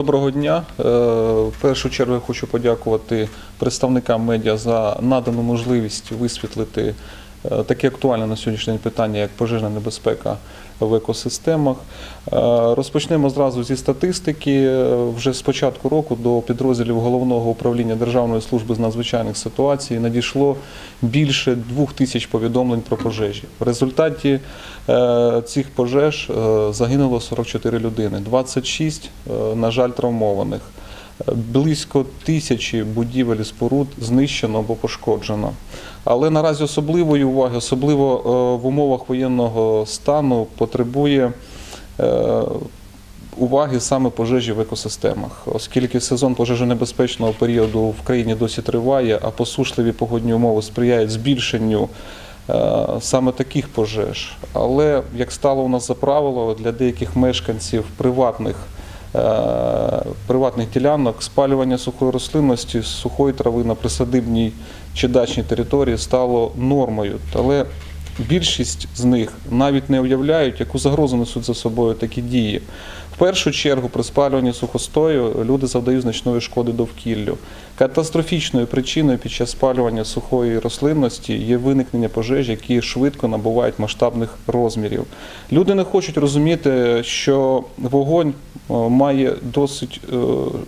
Доброго дня. Е, В першу чергу хочу подякувати представникам медіа за надану можливість висвітлити таке актуальне на сьогоднішній день питання, як пожежна небезпека в екосистемах. Е, Розпочнемо зразу зі статистики. Е, Вже з початку року до підрозділів головного управління Державної служби з надзвичайних ситуацій надійшло більше двох тисяч повідомлень про пожежі. В результаті е, цих пожеж е, загинуло 44 людини, 26, е, на жаль, травмованих. Близько тисячі будівель споруд знищено або пошкоджено. Але наразі особливої уваги, особливо е, в умовах воєнного стану, потребує е, уваги саме пожежі в екосистемах, оскільки сезон пожежонебезпечного періоду в країні досі триває, а посушливі погодні умови сприяють збільшенню е, саме таких пожеж. Але як стало у нас за правило, для деяких мешканців приватних приватних ділянок спалювання сухої рослинності, сухої трави на присадибній чи дачній території стало нормою. Але більшість з них навіть не уявляють, яку загрозу несуть за собою такі дії. В першу чергу при спалюванні сухостою люди завдають значної шкоди довкіллю. Катастрофічною причиною під час спалювання сухої рослинності є виникнення пожеж, які швидко набувають масштабних розмірів. Люди не хочуть розуміти, що вогонь е, має досить е,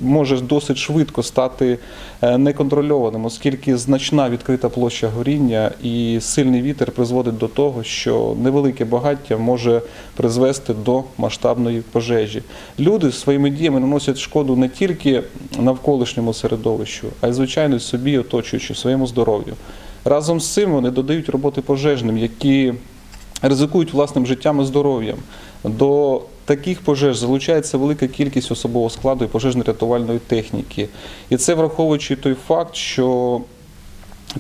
може досить швидко стати е, неконтрольованим, оскільки значна відкрита площа горіння і сильний вітер призводить до того, що невелике багаття може призвести до масштабної пожежі. Люди своїми діями наносять шкоду не тільки навколишньому середовищу, а й звичайно собі, оточуючи своєму здоров'ю. Разом з цим вони додають роботи пожежним, які ризикують власним життям і здоров'ям. До таких пожеж залучається велика кількість особового складу і пожежно-рятувальної техніки. І це враховуючи той факт, що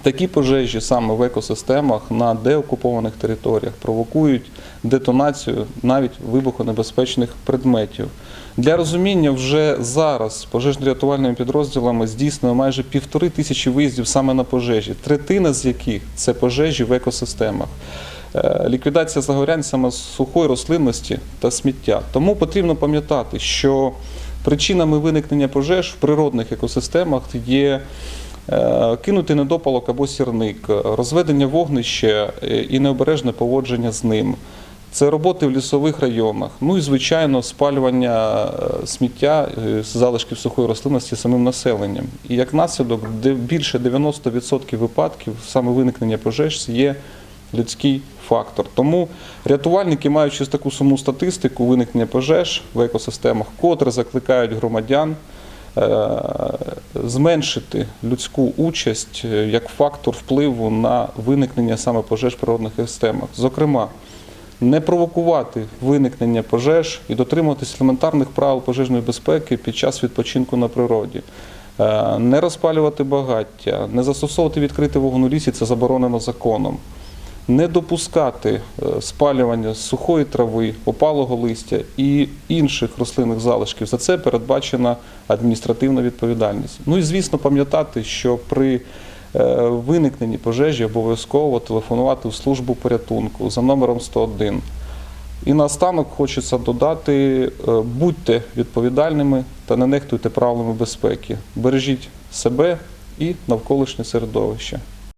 такі пожежі саме в екосистемах на деокупованих територіях провокують детонацію навіть вибухонебезпечних предметів. Для розуміння вже зараз пожежно-рятувальними підрозділами здійснено майже півтори тисячі виїздів саме на пожежі, третина з яких це пожежі в екосистемах. Е, Ліквідація загорянь саме сухої рослинності та сміття. Тому потрібно пам'ятати, що причинами виникнення пожеж в природних екосистемах є е, кинутий недопалок або сірник, розведення вогнища е, і необережне поводження з ним. Це роботи в лісових районах. Ну і звичайно, спалювання е, сміття залишків сухої рослинності самим населенням. І як наслідок, більше 90% випадків саме виникнення пожеж є людський фактор. Тому рятувальники, маючи таку сумну статистику виникнення пожеж в екосистемах, котре закликають громадян е, зменшити людську участь е, як фактор впливу на виникнення саме пожеж в природних екосистемах. Зокрема, не провокувати виникнення пожеж і дотримуватись елементарних правил пожежної безпеки під час відпочинку на природі. Е, Не розпалювати багаття, не застосовувати відкритий вогонь у лісі це заборонено законом. Не допускати е, спалювання сухої трави, опалого листя і інших рослинних залишків. За це передбачена адміністративна відповідальність. Ну і звісно, пам'ятати, що при е, виникненні пожежі обов'язково телефонувати у службу порятунку за номером 101. І наостанок хочеться додати: е, будьте відповідальними та не нехтуйте правилами безпеки. Бережіть себе і навколишнє середовище.